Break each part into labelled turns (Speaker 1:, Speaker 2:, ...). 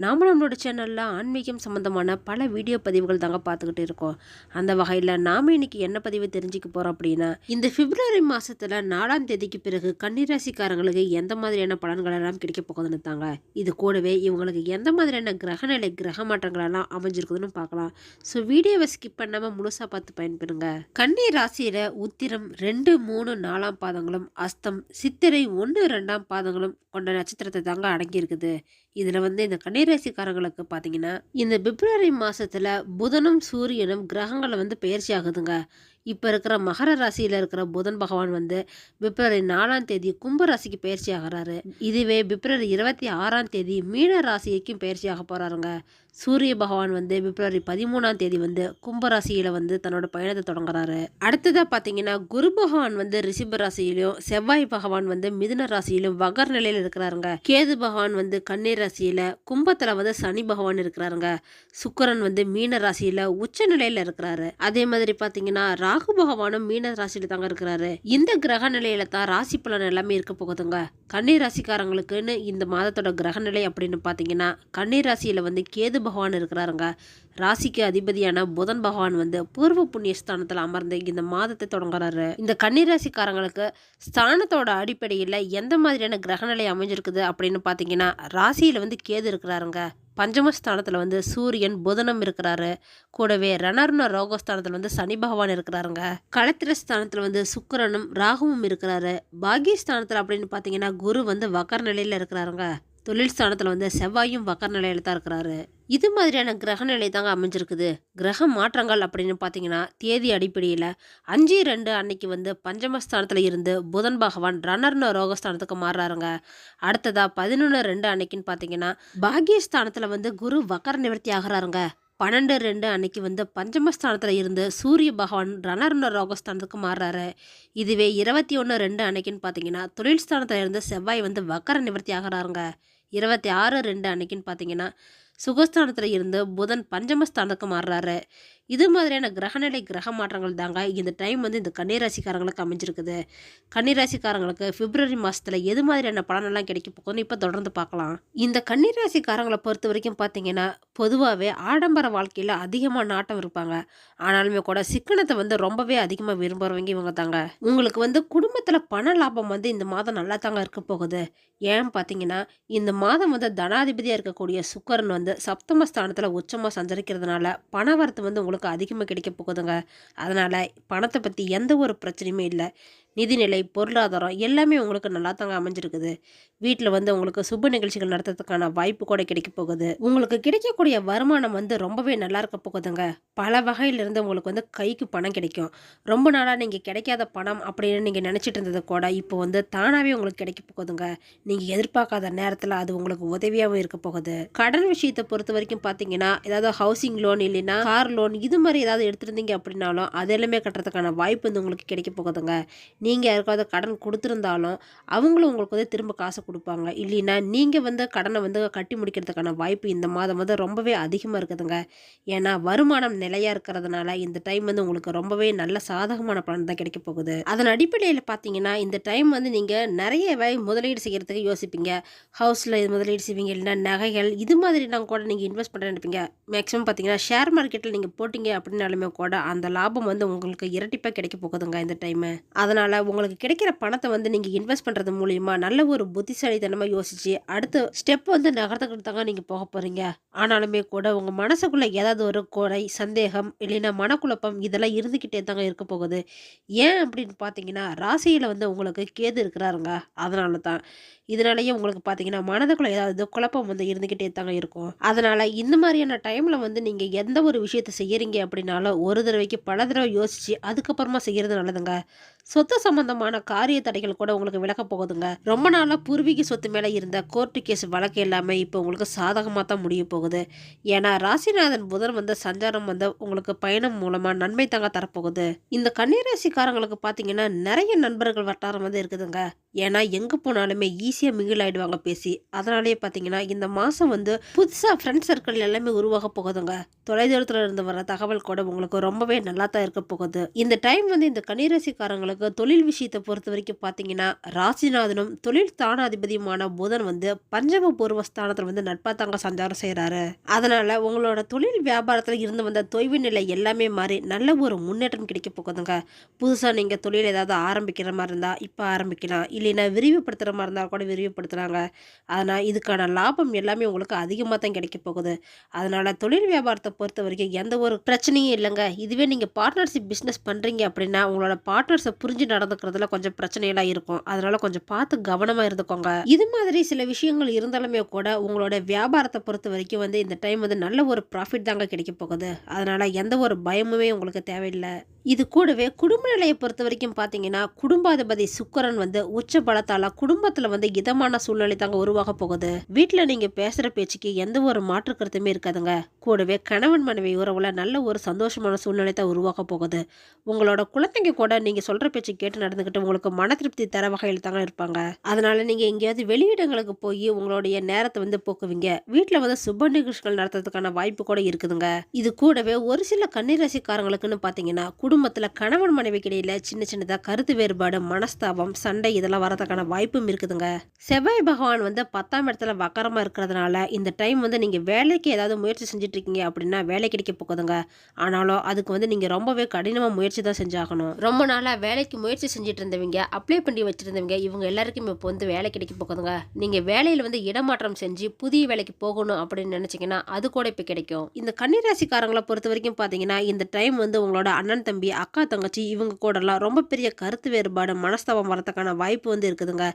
Speaker 1: நாம் நம்மளோட சேனலில் ஆன்மீகம் சம்மந்தமான பல வீடியோ பதிவுகள் தாங்க பார்த்துக்கிட்டு இருக்கோம். அந்த வகையில் நாம் இன்னைக்கு என்ன பதிவு தெரிஞ்சுக்க போகிறோம் அப்படின்னா இந்த பிப்ரவரி மாதத்தில் நாலாம் தேதிக்கு பிறகு கன்னிராசிக்காரங்களுக்கு எந்த மாதிரியான பலன்கள் எல்லாம் கிடைக்க போகுதுன்னு தாங்க. இது கூடவே இவங்களுக்கு எந்த மாதிரியான கிரகநிலை கிரக மாற்றங்களெல்லாம் அமைஞ்சிருக்குதுன்னு பார்க்கலாம். ஸோ வீடியோவை ஸ்கிப் பண்ணாமல் முழுசாக பார்த்து பயன்பெறுங்க. கன்னி ராசியில் உத்திரம் ரெண்டு மூணு நாலாம் பாதங்களும் அஸ்தம் சித்திரை ஒன்று ரெண்டாம் பாதங்களும் கொண்ட நட்சத்திரத்தை தாங்க அடங்கியிருக்குது. இதில் வந்து இந்த கன்னிராசிக்காரங்களுக்கு பார்த்தீங்கன்னா இந்த பிப்ரவரி மாதத்தில் புதனும் சூரியனும் கிரகங்களை வந்து பயிற்சி ஆகுதுங்க. இப்போ இருக்கிற மகர ராசியில் இருக்கிற புதன் பகவான் வந்து பிப்ரவரி நாலாம் தேதி கும்ப ராசிக்கு பயிற்சி ஆகிறாரு. இதுவே பிப்ரவரி இருபத்தி ஆறாம் தேதி மீன ராசிக்கும் பயிற்சி ஆக போகிறாருங்க சூரிய பகவான் வந்து பிப்ரவரி பதிமூணாம் தேதி வந்து கும்பராசியில் வந்து தன்னோட பயணத்தை தொடங்குறாரு. அடுத்ததாக பார்த்தீங்கன்னா குரு பகவான் வந்து ரிஷிப ராசியிலும் செவ்வாய் பகவான் வந்து மிதுன ராசியிலும் வகர் நிலையில் இருக்கிறாருங்க. கேது பகவான் வந்து கண்ணீர் ராசியில் கும்பத்தில் வந்து சனி பகவான் இருக்கிறாருங்க. சுக்கரன் வந்து மீன ராசியில் உச்ச நிலையில் இருக்கிறாரு. அதே மாதிரி பார்த்தீங்கன்னா ராகு பகவானும் மீன ராசியில தாங்க இருக்கிறாரு. இந்த கிரக நிலையில தான் ராசி பலன் எல்லாமே இருக்க போகுதுங்க. கன்னீர் ராசிக்காரங்களுக்குன்னு இந்த மாதத்தோட கிரக நிலை அப்படின்னு பார்த்தீங்கன்னா கண்ணீர் ராசியில வந்து கேது பகவான் இருக்கிறாருங்க. ராசிக்கு அதிபதியான புதன் பகவான் வந்து பூர்வ புண்ணிய ஸ்தானத்தில் அமர்ந்து இந்த மாதத்தை தொடங்குறாரு. இந்த கன்னிராசிக்காரங்களுக்கு ஸ்தானத்தோட அடிப்படையில் எந்த மாதிரியான கிரகநிலை அமைஞ்சிருக்குது அப்படின்னு பார்த்தீங்கன்னா ராசியில் வந்து கேது இருக்கிறாருங்க. பஞ்சமஸ்தானத்தில் வந்து சூரியன் புதனம் இருக்கிறாரு. கூடவே ரணர்ண ரோகஸ்தானத்தில் வந்து சனி பகவான் இருக்கிறாருங்க. களத்திர ஸ்தானத்தில் வந்து சுக்கரனும் ராகுவும் இருக்கிறாரு. பாகியஸ்தானத்தில் அப்படின்னு பார்த்தீங்கன்னா குரு வந்து வக்கர் நிலையில் இருக்கிறாருங்க. தொழில் ஸ்தானத்தில் வந்து செவ்வாயும் வக்கர் நிலையில் தான் இருக்கிறாரு. இது மாதிரியான கிரக நிலை தாங்க அமைஞ்சிருக்குது. கிரக மாற்றங்கள் அப்படின்னு பார்த்தீங்கன்னா தேதி அடிப்படையில் அஞ்சு ரெண்டு அன்னைக்கு வந்து பஞ்சமஸ்தானத்தில் இருந்து புதன் பகவான் ரணர்ன ரோகஸ்தானத்துக்கு மாறுறாருங்க. அடுத்ததாக பதினொன்று ரெண்டு அன்னைக்குன்னு பார்த்தீங்கன்னா பாகியஸ்தானத்தில் வந்து குரு வக்கர நிவர்த்தி ஆகிறாருங்க. பன்னெண்டு ரெண்டு அன்னைக்கு வந்து பஞ்சமஸ்தானத்தில் இருந்து சூரிய பகவான் ரணர்ன ரோகஸ்தானத்துக்கு மாறுறாரு. இதுவே இருபத்தி ஒன்று ரெண்டு அன்னைக்குன்னு பார்த்தீங்கன்னா தொழில் ஸ்தானத்தில் இருந்து செவ்வாய் வந்து வக்கர நிவர்த்தி ஆகிறாருங்க. இருபத்தி ஆறு ரெண்டு அன்னைக்குன்னு பார்த்தீங்கன்னா சுகஸ்தானத்தில் இருந்து புதன் பஞ்சமஸ்தானத்துக்கு மாறுறாரு. இது மாதிரியான கிரகநிலை கிரக மாற்றங்கள் தாங்க இந்த டைம் வந்து இந்த கன்னிராசிக்காரங்களுக்கு அமைஞ்சிருக்குது. கன்னிராசிக்காரங்களுக்கு பிப்ரவரி மாதத்தில் எது மாதிரியான பலனெல்லாம் கிடைக்க போகுதுன்னு இப்போ தொடர்ந்து பார்க்கலாம். இந்த கன்னிராசிக்காரங்களை பொறுத்த வரைக்கும் பார்த்தீங்கன்னா பொதுவாகவே ஆடம்பர வாழ்க்கையில் அதிகமாக நாட்டம் இருப்பாங்க. ஆனாலுமே கூட சிக்கனத்தை வந்து ரொம்பவே அதிகமாக விரும்புகிறவங்க இவங்க தாங்க. உங்களுக்கு வந்து குடும்பத்தில் பண லாபம் வந்து இந்த மாதம் நல்லா தாங்க இருக்க போகுது. ஏன் பார்த்தீங்கன்னா இந்த மாதம் வந்து தனாதிபதியாக இருக்கக்கூடிய சுக்கரன் வந்து சப்தமஸ்தானத்தில் உச்சமாக சஞ்சரிக்கிறதுனால பண வரத்து வந்து உங்களுக்கு அதிகமாக கிடைக்க போகுதுங்க. அதனால் பணத்தை பற்றி எந்த ஒரு பிரச்சனையுமே இல்லை. நிதிநிலை பொருளாதாரம் எல்லாமே உங்களுக்கு நல்லா தாங்க அமைஞ்சிருக்குது. வீட்டில் வந்து உங்களுக்கு சுப நிகழ்ச்சிகள் நடத்துறதுக்கான வாய்ப்பு கூட கிடைக்க போகுது. உங்களுக்கு கிடைக்கக்கூடிய வருமானம் வந்து ரொம்பவே நல்லா இருக்க போகுதுங்க. பல வகையிலிருந்து உங்களுக்கு வந்து கைக்கு பணம் கிடைக்கும். ரொம்ப நாளாக நீங்கள் கிடைக்காத பணம் அப்படின்னு நீங்கள் நினச்சிட்டு இருந்தது கூட இப்போ வந்து தானாகவே உங்களுக்கு கிடைக்க போகுதுங்க. நீங்கள் எதிர்பார்க்காத நேரத்தில் அது உங்களுக்கு உதவியாகவும் இருக்க போகுது. கடன் விஷயத்தை பொறுத்த வரைக்கும் பார்த்தீங்கன்னா ஏதாவது ஹவுசிங் லோன் இல்லைன்னா கார் லோன் இது மாதிரி ஏதாவது எடுத்துருந்தீங்க அப்படின்னாலும் அது எல்லாமே கட்டுறதுக்கான வாய்ப்பு வந்து உங்களுக்கு கிடைக்க போகுதுங்க. நீங்கள் யாருக்காவது கடன் கொடுத்துருந்தாலும் அவங்களும் உங்களுக்கு வந்து திரும்ப காசு கொடுப்பாங்க. இல்லைன்னா நீங்கள் வந்து கடனை வந்து கட்டி முடிக்கிறதுக்கான வாய்ப்பு இந்த மாதம் வந்து ரொம்பவே அதிகமாக இருக்குதுங்க. ஏன்னா வருமானம் நிலையாக இருக்கிறதுனால இந்த டைம் வந்து உங்களுக்கு ரொம்பவே நல்ல சாதகமான பலன் தான் கிடைக்க போகுது. அதன் அடிப்படையில் பார்த்தீங்கன்னா இந்த டைம் வந்து நீங்கள் நிறையவே முதலீடு செய்கிறதுக்கு யோசிப்பீங்க. ஹவுஸில் முதலீடு செய்வீங்க இல்லைன்னா நகைகள் இது மாதிரிலாம் கூட நீங்கள் இன்வெஸ்ட் பண்ண நினைப்பீங்க. மேக்ஸிமம் பார்த்தீங்கன்னா ஷேர் மார்க்கெட்டில் நீங்கள் போட்டிங்க அப்படின்னாலுமே கூட அந்த லாபம் வந்து உங்களுக்கு இரட்டிப்பாக கிடைக்க போகுதுங்க இந்த டைமு. அதனால் உங்களுக்கு கிடைக்கிற பணத்தை வந்து நீங்கள் இன்வெஸ்ட் பண்ணுறது மூலியமாக நல்ல ஒரு புத்திசாலித்தனமாக யோசிச்சு அடுத்த ஸ்டெப் வந்து நகர்த்துக்கிட்டு தாங்க நீங்கள் போக போகிறீங்க ஆனாலுமே கூட உங்கள் மனசுக்குள்ளே ஏதாவது ஒரு குறை சந்தேகம் இல்லைன்னா மனக்குழப்பம் இதெல்லாம் இருந்துக்கிட்டே தாங்க இருக்க போகுது. ஏன் அப்படின்னு பார்த்தீங்கன்னா ராசியில் வந்து உங்களுக்கு கேது இருக்கிறாருங்க. அதனால தான். இதனாலேயே உங்களுக்கு பார்த்தீங்கன்னா மனதுக்குள்ளே ஏதாவது குழப்பம் வந்து இருந்துக்கிட்டே தாங்க இருக்கும். அதனால் இந்த மாதிரியான டைமில் வந்து நீங்கள் எந்த ஒரு விஷயத்தை செய்கிறீங்க அப்படின்னாலும் ஒரு தடவைக்கு பல தடவை யோசித்து அதுக்கப்புறமா செய்கிறது நல்லதுங்க. சொத்து சம்பந்தமான காரிய தடைகள் கூட உங்களுக்கு விளக்க போகுதுங்க. ரொம்ப நாளாக பூர்வீக சொத்து மேலே இருந்த கோர்ட்டு கேஸ் வழக்கு எல்லாமே இப்போ உங்களுக்கு சாதகமாக தான் முடிய போகுது. ஏன்னா ராசிநாதன் புதன் வந்து சஞ்சாரம் வந்து உங்களுக்கு பயணம் மூலமாக நன்மை தாங்க தரப்போகுது. இந்த கன்னிராசிக்காரங்களுக்கு பார்த்தீங்கன்னா நிறைய நண்பர்கள் வட்டாரம் வந்து இருக்குதுங்க. ஏன்னா எங்கே போனாலுமே ஈஸியாக மிகில் ஆகிடுவாங்க பேசி. அதனாலேயே பார்த்தீங்கன்னா இந்த மாதம் வந்து புதுசாக ஃப்ரெண்ட் சர்க்கிள் எல்லாமே உருவாக போகுதுங்க. தொலைதூரத்தில் இருந்து வர தகவல் கூட உங்களுக்கு ரொம்பவே நல்லா தான் இருக்க போகுது. இந்த டைம் வந்து இந்த கன்னிராசிக்காரங்களுக்கு தொழில் விஷயத்தை பொறுத்த வரைக்கும் பார்த்தீங்கன்னா ராசிநாதனும் தொழில் தானாதிபதியுமான புதன் வந்து பஞ்சம பூர்வ ஸ்தானத்தில் வந்து நட்பா தாங்க சஞ்சாரம் செய்கிறாரு அதனால் உங்களோட தொழில் வியாபாரத்தில் இருந்து வந்த தொய்வு நிலை எல்லாமே மாறி நல்ல ஒரு முன்னேற்றம் கிடைக்க போகுதுங்க. புதுசாக நீங்கள் தொழில் ஏதாவது ஆரம்பிக்கிற மாதிரி இருந்தால் இப்போ ஆரம்பிக்கலாம். இல்லைன்னா விரிவுபடுத்துகிற மாதிரி இருந்தால் கூட விரிவுபடுத்துகிறாங்க அதனால் இதுக்கான லாபம் எல்லாமே உங்களுக்கு அதிகமாக தான் கிடைக்க போகுது. அதனால் தொழில் வியாபாரத்தை பொறுத்த வரைக்கும் எந்த ஒரு பிரச்சனையும் இல்லைங்க. இதுவே நீங்கள் பார்ட்னர்ஷிப் பிஸ்னஸ் பண்ணுறீங்க அப்படின்னா உங்களோட பார்ட்னர்ஸை புரிஞ்சு நடந்துக்கிறதுல கொஞ்சம் பிரச்சனையெல்லாம் இருக்கும். அதனால் கொஞ்சம் பார்த்து கவனமாக இருந்துக்கோங்க. இது மாதிரி சில விஷயங்கள் இருந்தாலுமே கூட உங்களோட வியாபாரத்தை பொறுத்த வரைக்கும் வந்து இந்த டைம் வந்து நல்ல ஒரு ப்ராஃபிட் தாங்க கிடைக்க போகுது. அதனால் எந்த ஒரு பயமுமே உங்களுக்கு தேவையில்லை. இது கூடவே குடும்ப நிலையை பொறுத்த வரைக்கும் பார்த்தீங்கன்னா குடும்பாதிபதி சுக்கரன் வந்து உச்ச பலத்தால குடும்பத்தில் வந்து இதமான சூழ்நிலை தாங்க உருவாக போகுது. வீட்டில் நீங்கள் பேசுகிற பேச்சுக்கு எந்த ஒரு மாற்று கருத்துமே இருக்காதுங்க. கூடவே கணவன் மனைவி உறவுல நல்ல ஒரு சந்தோஷமான சூழ்நிலை தான் உருவாக போகுது. உங்களோட குழந்தைங்க கூட நீங்கள் சொல்கிற பேச்சு கேட்டு நடந்துக்கிட்டு உங்களுக்கு மன திருப்தி தர வகையில் தாங்க இருப்பாங்க. அதனால நீங்கள் எங்கேயாவது வெளியிடங்களுக்கு போய் உங்களுடைய நேரத்தை வந்து போக்குவீங்க. வீட்டில் வந்து சுப நிகழ்ச்சிகள் நடத்துறதுக்கான வாய்ப்பு கூட இருக்குதுங்க. இது கூடவே ஒரு சில கன்னிராசிக்காரங்களுக்குன்னு பார்த்தீங்கன்னா குடும்பத்தில் கணவன் மனைவிக்கு இடையில சின்ன சின்னதாக கருத்து வேறுபாடு மனஸ்தாபம் சண்டை இதெல்லாம் வரதுக்கான வாய்ப்பும் இருக்குதுங்க. செவ்வாய் பகவான் வந்து பத்தாம் இடத்துல வக்கரமாக இருக்கிறதுனால இந்த டைம் வந்து நீங்கள் வேலைக்கு ஏதாவது முயற்சி செஞ்சுட்டு இருக்கீங்க அப்படின்னா வேலை கிடைக்க போகுதுங்க. ஆனாலும் அதுக்கு வந்து நீங்கள் ரொம்பவே கடினமாக முயற்சி தான் செஞ்சாகணும். ரொம்ப நாளாக வேலைக்கு முயற்சி செஞ்சுட்டு இருந்தவங்க அப்ளை பண்ணி வச்சுருந்தவங்க இவங்க எல்லாருக்கும் இப்போ வந்து வேலை கிடைக்க போகுதுங்க. நீங்கள் வேலையில் வந்து இடமாற்றம் செஞ்சு புதிய வேலைக்கு போகணும் அப்படின்னு நினச்சிங்கன்னா அது கூட இப்போ கிடைக்கும். இந்த கன்னிராசிக்காரங்களை பொறுத்த வரைக்கும் பார்த்தீங்கன்னா இந்த டைம் வந்து உங்களோட அண்ணன் தம்பி அக்கா தங்கச்சி இவங்க கூடலாம் ரொம்ப பெரிய கருத்து வேறுபாடு மனஸ்தாபம் வரதுக்கான வாய்ப்பு வந்து இருக்குதுங்க.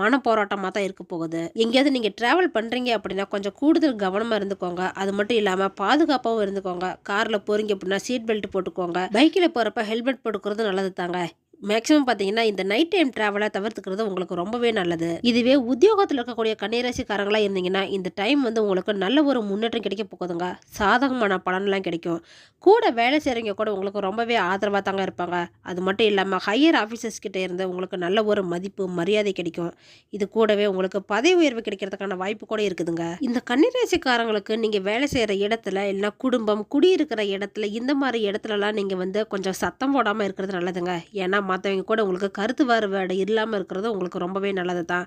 Speaker 1: மன போராட்டமாக தான் இருக்க போகுது. எங்கேயாவது நீங்கள் ட்ராவல் பண்ணுறீங்க அப்படின்னா கொஞ்சம் கூடுதல் கவனமாக இருந்துக்கோங்க. அது மட்டும் இல்லாமல் பாதுகாப்பாகவும் இருந்துக்கோங்க. காரில் போகிறீங்க அப்படின்னா சீட் பெல்ட் போட்டுக்கோங்க. பைக்கில் போகிறப்ப ஹெல்மெட் போட்டுக்கிறது நல்லது தாங்க மேக்ஸிமம் பார்த்தீங்கன்னா இந்த நைட் டைம் ட்ராவலை தவிர்த்துக்கிறது உங்களுக்கு ரொம்பவே நல்லது. இதுவே உத்தியோகத்தில் இருக்கக்கூடிய கன்னிராசிக்காரங்களாக இருந்தீங்கன்னா இந்த டைம் வந்து உங்களுக்கு நல்ல ஒரு முன்னேற்றம் கிடைக்க போகுதுங்க. சாதகமான பலன்லாம் கிடைக்கும். கூட வேலை செய்கிறவங்க கூட உங்களுக்கு ரொம்பவே ஆதரவாக தாங்க இருப்பாங்க. அது மட்டும் இல்லாமல் ஹையர் ஆஃபீஸர்ஸ் கிட்டே இருந்து உங்களுக்கு நல்ல ஒரு மதிப்பு மரியாதை கிடைக்கும். இது கூடவே உங்களுக்கு பதவி உயர்வு கிடைக்கிறதுக்கான வாய்ப்பு கூட இருக்குதுங்க. இந்த கன்னிராசிக்காரங்களுக்கு நீங்கள் வேலை செய்கிற இடத்துல இல்லைன்னா குடும்பம் குடியிருக்கிற இடத்துல இந்த மாதிரி இடத்துலலாம் நீங்கள் வந்து கொஞ்சம் சத்தம் போடாமல் இருக்கிறது நல்லதுங்க. ஏன்னா மற்றவங்க கூட உங்களுக்கு கருத்து வேறுபாடு இல்லாமல் இருக்கிறது உங்களுக்கு ரொம்பவே நல்லது தான்.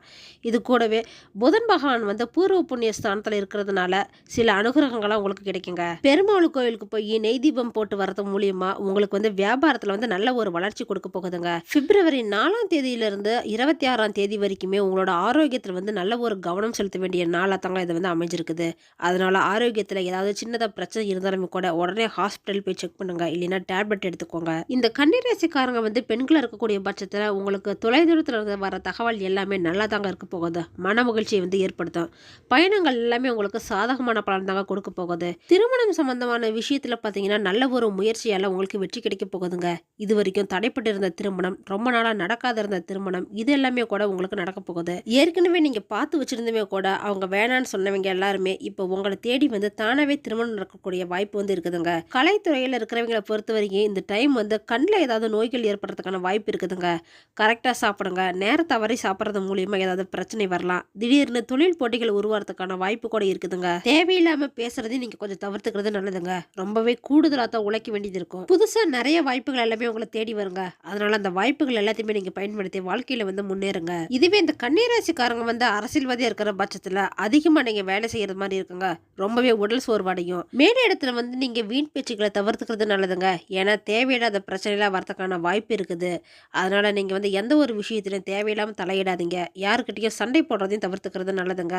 Speaker 1: இது கூடவே புதன் பகவான் வந்து பூர்வ புண்ணிய ஸ்தானத்தில் இருக்கிறதுனால சில அனுகிரகங்களாக உங்களுக்கு கிடைக்குங்க. பெருமாள் கோயிலுக்கு போய் நெய் தீபம் போட்டு வரது மூலியமா உங்களுக்கு வந்து வியாபாரத்தில் வந்து நல்ல ஒரு வளர்ச்சி கொடுக்க போகுதுங்க. பிப்ரவரி நாலாம் தேதியிலிருந்து இருபத்தி ஆறாம் தேதி வரைக்குமே உங்களோட ஆரோக்கியத்தில் வந்து நல்ல ஒரு கவனம் செலுத்த வேண்டிய நாளாக தாங்க இது வந்து அமைஞ்சிருக்குது. அதனால ஆரோக்கியத்தில் ஏதாவது சின்னதாக பிரச்சனை இருந்தாலுமே கூட உடனே ஹாஸ்பிட்டல் போய் செக் பண்ணுங்க. இல்லைன்னா டேப்லெட் எடுத்துக்கோங்க. இந்த கன்னிராசிக்காரங்க வந்து பெண்கள் இருக்கக்கூடிய பட்சத்தில் உங்களுக்கு தொலைதூரத்தில் இருந்து வர தகவல் எல்லாமே நல்லா தாங்க இருக்க போகுது. மன மகிழ்ச்சியை வந்து ஏற்படுத்தும். பயணங்கள் எல்லாமே உங்களுக்கு சாதகமான பலன் தாங்க கொடுக்க போகுது. திருமணம் சம்பந்தமான விஷயத்தில் பார்த்தீங்கன்னா நல்ல ஒரு முயற்சியால் உங்களுக்கு வெற்றி கிடைக்க போகுதுங்க. இது வரைக்கும் தடைப்பட்டு இருந்த திருமணம் ரொம்ப நாளாக நடக்காத இருந்த திருமணம் இது எல்லாமே கூட உங்களுக்கு நடக்க போகுது. ஏற்கனவே நீங்கள் பார்த்து வச்சிருந்தமே கூட அவங்க வேணான்னு சொன்னவங்க எல்லாருமே இப்போ உங்களை தேடி வந்து தானாகவே திருமணம் நடக்கக்கூடிய வாய்ப்பு வந்து இருக்குதுங்க. கலைத்துறையில் இருக்கிறவங்களை பொறுத்த வரைக்கும் இந்த டைம் வந்து கண்ணில் ஏதாவது நோய்கள் ஏற்படுறதுக்கான வாய்ப்பு இருக்குதுங்க. கரெக்டாக சாப்பிடுங்க. நேர தவறி சாப்பிட்றது மூலியமாக ஏதாவது பிரச்சனை வரலாம். திடீர்னு தொழில் போட்டிகள் உருவாகிறதுக்கான வாய்ப்பு கூட இருக்குதுங்க. தேவையில்லாமல் பேசுறதையும் நீங்கள் கொஞ்சம் தவிர்த்துக்கிறது நல்லதுங்க. ரொம்பவே கூடுதலாக தான் உழைக்க வேண்டியது இருக்கும். புதுசாக நிறைய வாய்ப்புகள் எல்லாமே உங்களை தேடி வருங்க. அதனால அந்த வாய்ப்புகள் எல்லாத்தையுமே நீங்கள் பயன்படுத்தி வாழ்க்கையில் வந்து முன்னேறுங்க. இதுவே இந்த கன்னிராசிக்காரங்க வந்து அரசியல்வாதியாக இருக்கிற பட்சத்தில் அதிகமாக நீங்கள் வேலை செய்கிறது மாதிரி இருக்குங்க. ரொம்பவே உடல் சோர்வடையும். மேல இடத்துல வந்து நீங்கள் வீண் பேச்சுக்களை தவிர்த்துக்கிறது நல்லதுங்க. ஏன்னா தேவையில்லாத பிரச்சனைலாம் வரதுக்கான வாய்ப்பு இருக்குது. அதனால் நீங்கள் வந்து எந்த ஒரு விஷயத்திலையும் தேவையில்லாமல் தலையிடாதீங்க. யாருக்கிட்டேயும் சண்டை போடுறதையும் தவிர்த்துக்கிறது நல்லதுங்க.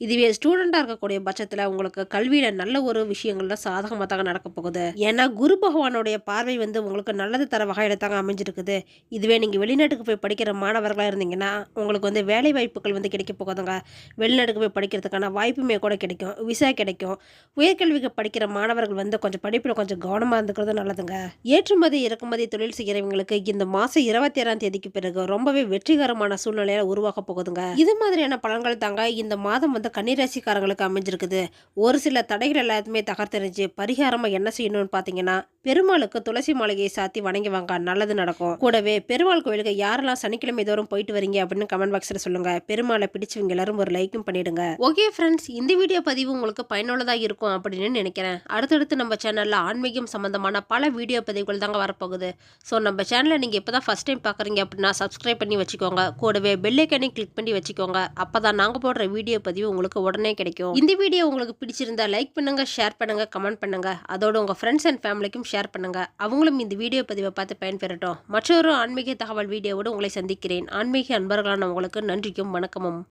Speaker 1: இதுவே ஸ்டூடெண்ட்டாக இருக்கக்கூடிய பட்சத்தில் உங்களுக்கு கல்வியில் நல்ல ஒரு விஷயங்களில் சாதகமாக தாங்க நடக்க போகுது. ஏன்னா குரு பகவானுடைய பார்வை வந்து உங்களுக்கு நல்லது தர வகையில் தாங்க அமைஞ்சிருக்குது. இதுவே நீங்கள் வெளிநாட்டுக்கு போய் படிக்கிற மாணவர்களாக இருந்தீங்கன்னா உங்களுக்கு வந்து வேலை வாய்ப்புகள் வந்து கிடைக்க போகுதுங்க. வெளிநாட்டுக்கு போய் படிக்கிறதுக்கான வாய்ப்புமே கூட கிடைக்கும். விசா கிடைக்கும். உயர்கல்விக்கு படிக்கிற மாணவர்கள் வந்து கொஞ்சம் படிப்பில் கொஞ்சம் கவனமாக இருந்துக்கிறது நல்லதுங்க. ஏற்றுமதி இறக்குமதி தொழில் செய்கிறவங்களுக்கு இந்த இந்த மாதம் இருபத்தி ஏழாம் தேதிக்கு பிறகு ரொம்பவே வெற்றிகரமான சூழ்நிலையில உருவாக போகுதுங்க. இது மாதிரியான பலன்கள் தாங்க இந்த மாதம் வந்து கன்னிராசிக்காரங்களுக்கு அமைஞ்சிருக்குது. ஒரு சில தடைகள் எல்லாத்தையுமே தகர்த்தெறிஞ்சு பரிகாரமாக என்ன செய்யணும்னு பார்த்தீங்கன்னா பெருமாளுக்கு துளசி மாளிகையை சாத்தி வணங்கி வாங்க நல்லது நடக்கும். கூடவே பெருமாள் கோயிலுக்கு யாரெல்லாம் சனிக்கிழமை தோறும் போயிட்டு வரீங்க அப்படின்னு கமெண்ட் பாக்ஸில் சொல்லுங்க. பெருமாளை பிடிச்சவங்க எல்லாரும் ஒரு லைக்கும் பண்ணிடுங்க. ஓகே ஃப்ரெண்ட்ஸ் இந்த வீடியோ பதிவு உங்களுக்கு பயனுள்ளதாக இருக்கும் அப்படின்னு நினைக்கிறேன். அடுத்தடுத்து நம்ம சேனலில் ஆன்மீகம் சம்பந்தமான பல வீடியோ பதிவுகள் தாங்க வரப்போகுது. ஸோ நம்ம சேனலை நீங்கள் இப்போ தான் ஃபஸ்ட் டைம் பார்க்குறீங்க அப்படின்னா சப்ஸ்கிரைப் பண்ணி வச்சுக்கோங்க. கூடவே பெல்லைக்கனையும் கிளிக் பண்ணி வச்சுக்கோங்க. அப்போ தான் நாங்கள் போடுற வீடியோ பதிவு உங்களுக்கு உடனே கிடைக்கும். இந்த வீடியோ உங்களுக்கு பிடிச்சிருந்தா லைக் பண்ணுங்க ஷேர் பண்ணுங்க கமெண்ட் பண்ணுங்க. அதோட உங்கள் ஃப்ரெண்ட்ஸ் அண்ட் ஃபேமிலிக்கும் ஷேர் பண்ணுங்கள் அவங்களும் இந்த வீடியோ பதிவை பார்த்து பயன்பெறட்டும். மற்றொரு ஆன்மீக தகவல் வீடியோவோடு உங்களை சந்திக்கிறேன். ஆன்மீக அன்பர்களான உங்களுக்கு நன்றிக்கும் வணக்கமும்.